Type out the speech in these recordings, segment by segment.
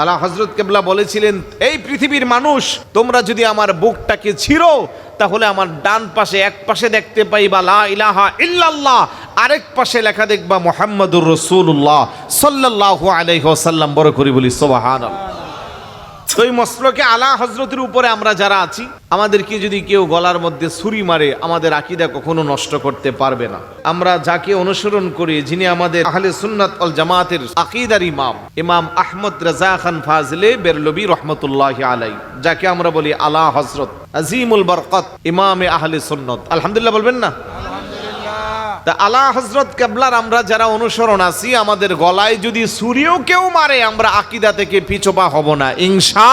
আলা হজরত কেবলা বলেছিলেন, এই পৃথিবীর মানুষ, তোমরা যদি আমার বুকটাকে ছিঁড়ো, তাহলে আমার ডান পাশে এক পাশে দেখতে পাইবা লা ইলাহা ইল্লাল্লাহ, আরেক পাশে লেখা দেখবা মোহাম্মদুর রসুল্লাহ সাল্লাহ আলাইহ সাল্লাম বড় করি বলি সোবাহান তো এই মসলকে আলা হজরতের উপরে আমরা যারা আছি, আমাদেরকে যদি কেউ গলার মধ্যে ছুরি মারে, আমাদের আকিদা কখনো নষ্ট করতে পারবে না। আমরা যাকে অনুসরণ করি, যিনি আমাদের আহলে সুন্নাত অল জামাতের আকিদার ইমাম ইমাম আহমদ রাজা খান ফাজলে বেরলবি রহমতুল্লাহ আলাই যাকে আমরা বলি আলা হজরত আজিমুল বরকত, ইমামে আহলে সুন্নত। আলহামদুলিল্লাহ বলবেন না? তা আলা হজরত কেবলার আমরা যারা অনুসরণ আছি, আমাদের গলায় যদি সুরিও কেউ মারে, আমরা আকিদা থেকে পিছোপা হব না ইনশা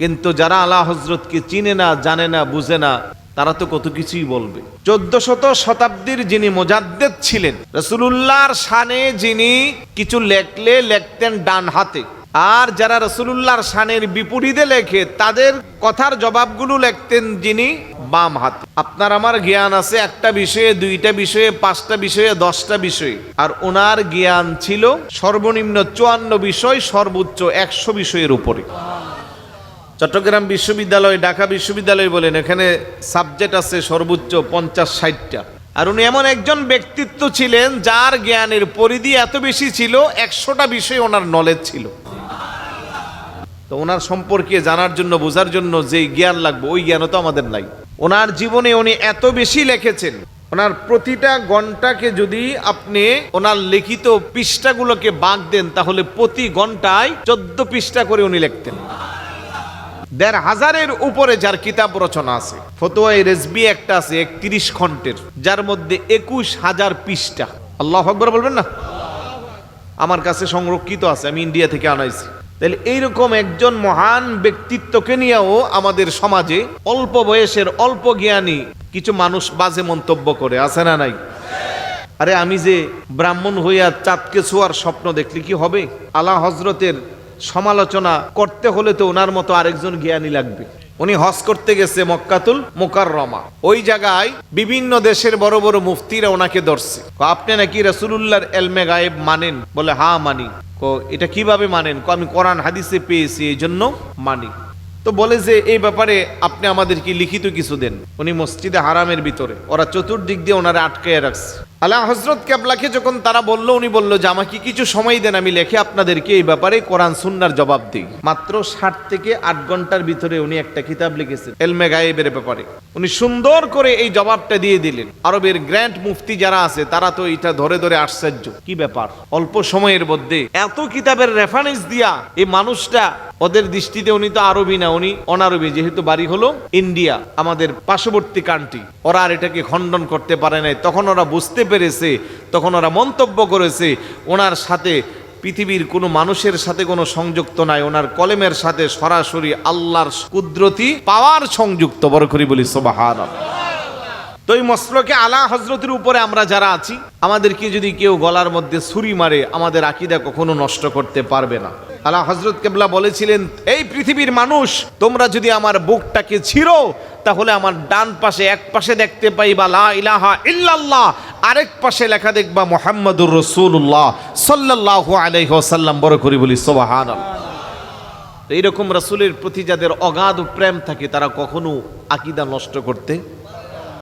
কিন্তু যারা আলা হজরতকে চিনে না, জানে না, বুঝে না, তারা তো কত কিছুই বলবে। চোদ্দ শত শতাব্দীর যিনি মোজাদ্দেদ ছিলেন, রসুলুল্লাহর শানে যিনি কিছু লেখলে লেখতেন ডান হাতে। আর যারা রসুলুল্লাহর শানের বিপরীতে লেখে, তাদের কথার জবাবগুলো লিখতেন যিনি বাম হাত। আপনার আমার জ্ঞান আছে একটা বিষয়ে, দুইটা বিষয়ে, পাঁচটা বিষয়ে, দশটা বিষয়ে। আর ওনার জ্ঞান ছিল সর্বনিম্ন চুয়ান্ন বিষয়, সর্বোচ্চ একশো বিষয়ের উপরে। চট্টগ্রাম বিশ্ববিদ্যালয়, ঢাকা বিশ্ববিদ্যালয় বলেন, এখানে সাবজেক্ট আছে সর্বোচ্চ পঞ্চাশ ষাটটা। আর উনি এমন একজন ব্যক্তিত্ব ছিলেন যার জ্ঞানের পরিধি এত বেশি ছিল, একশোটা বিষয় ওনার নলেজ ছিল। তো ওনার সম্পর্কে জানার জন্য, বোঝার জন্য যে জ্ঞান লাগবে, ওই জ্ঞানও তো আমাদের নাই। ওনার জীবনে উনি এত বেশি লিখেছেন। ওনার প্রতিটা ঘন্টাকে যদি আপনি ওনার লিখিত পৃষ্ঠাগুলোকে বাঁক দেন, তাহলে প্রতি ঘন্টায় চোদ্দ পৃষ্ঠা করে উনি লিখতেন। দেড় হাজারের উপরে যার কিতাব রচনা আছে ফতোয়াই রেজবি একটা আছে, একত্রিশ খন্ডের যার মধ্যে একুশ হাজার পৃষ্ঠা। আল্লাহ আকবর বলবেন না? আমার কাছে সংরক্ষিত আছে, আমি ইন্ডিয়া থেকে আনাইছি। তাহলে এইরকম একজন মহান ব্যক্তিত্বকে নিয়েও আমাদের সমাজে অল্প বয়সের অল্প জ্ঞানী কিছু মানুষ বাজে মন্তব্য করে, আছে না নাই? আরে আমি যে ব্রাহ্মণ হইয়া চাঁদকে ছোয়ার স্বপ্ন দেখলে কি হবে? আলা হজরতের সমালোচনা করতে হলে তো ওনার মতো আরেকজন জ্ঞানী লাগবে। উনি হজ করতে গেছে মক্কাতুল মোকাররমা। ওই জায়গায় বিভিন্ন দেশের বড় বড় মুফতিরা ওনাকে ধরছে। আপনি নাকি রসুলুল্লাহর এলমে গায়েব মানেন? বলে হা মানি। কো এটা কীভাবে মানেন? কো, আমি কোরআন হাদিসে পেয়েছি এই জন্য মানি। তো বলে যে এই ব্যাপারে আপনি আমাদেরকে লিখিত কিছু দেন। উনি মসজিদে হারামের ভিতরে। ওরা চতুর্দিক দিয়ে ওনারা আটকাইয়া রাখছে। আল্লাহ হজরত কেবলাকে যখন তারা বলল, উনি বলল যে, আমাকে কিছু সময় দেন, আমি লেখে আপনাদেরকে এই ব্যাপারে কোরআন, সুন্নার জবাব দিই। মাত্র ষাট থেকে আট ঘণ্টার ভিতরে উনি একটা কিতাব লিখেছেন, এলমে গায়েবের ব্যাপারে। উনি সুন্দর করে এই জবাবটা দিয়ে দিলেন। আরবের গ্র্যান্ড মুফতি যারা আছে, তারা তো এটা ধরে ধরে আশ্চর্য। কি ব্যাপার? অল্প সময়ের মধ্যে এত কিতাবের রেফারেন্স দিয়া এই মানুষটা ওদের দৃষ্টিতে উনি তো আরবি না, উনি অনারবি, যেহেতু বাড়ি হলো ইন্ডিয়া, আমাদের পার্শ্ববর্তী কান্ট্রি ওরা আর এটাকে খণ্ডন করতে পারে নাই। তখন ওরা বুঝতে পেরেছে, তখন ওরা মন্তব্য করেছে, ওনার সাথে পৃথিবীর কোনো মানুষের সাথে কোনো সংযুক্ত নাই, ওনার কলেমের সাথে সরাসরি আল্লাহর কুদরতি পাওয়ার সংযুক্ত। বড় করি বলি সোবাহান তো এই মসলকে আলা হজরতের উপরে আমরা যারা আছি, আমাদেরকে যদি কেউ গলার মধ্যে ছুরি মারে, আমাদের আকিদা কখনো নষ্ট করতে পারবে না। আলা হজরত কেবলা বলেছিলেন, এই পৃথিবীর মানুষ, তোমরা যদি আমার বুকটাকে ছিঁড়ো, তাহলে আমার ডান পাশে এক পাশে দেখতে পাইবা, লা ইলাহা ইল্লাল্লাহ, আরেক পাশে লেখা দেখবা মোহাম্মদুর রসুল্লাহ সাল্লাল্লাহু আলাইহি ওয়াসাল্লাম। বড় করি বলি সোবাহান এইরকম রাসূলের প্রতি যাদের অগাধ প্রেম থাকে, তারা কখনো আকিদা নষ্ট করতে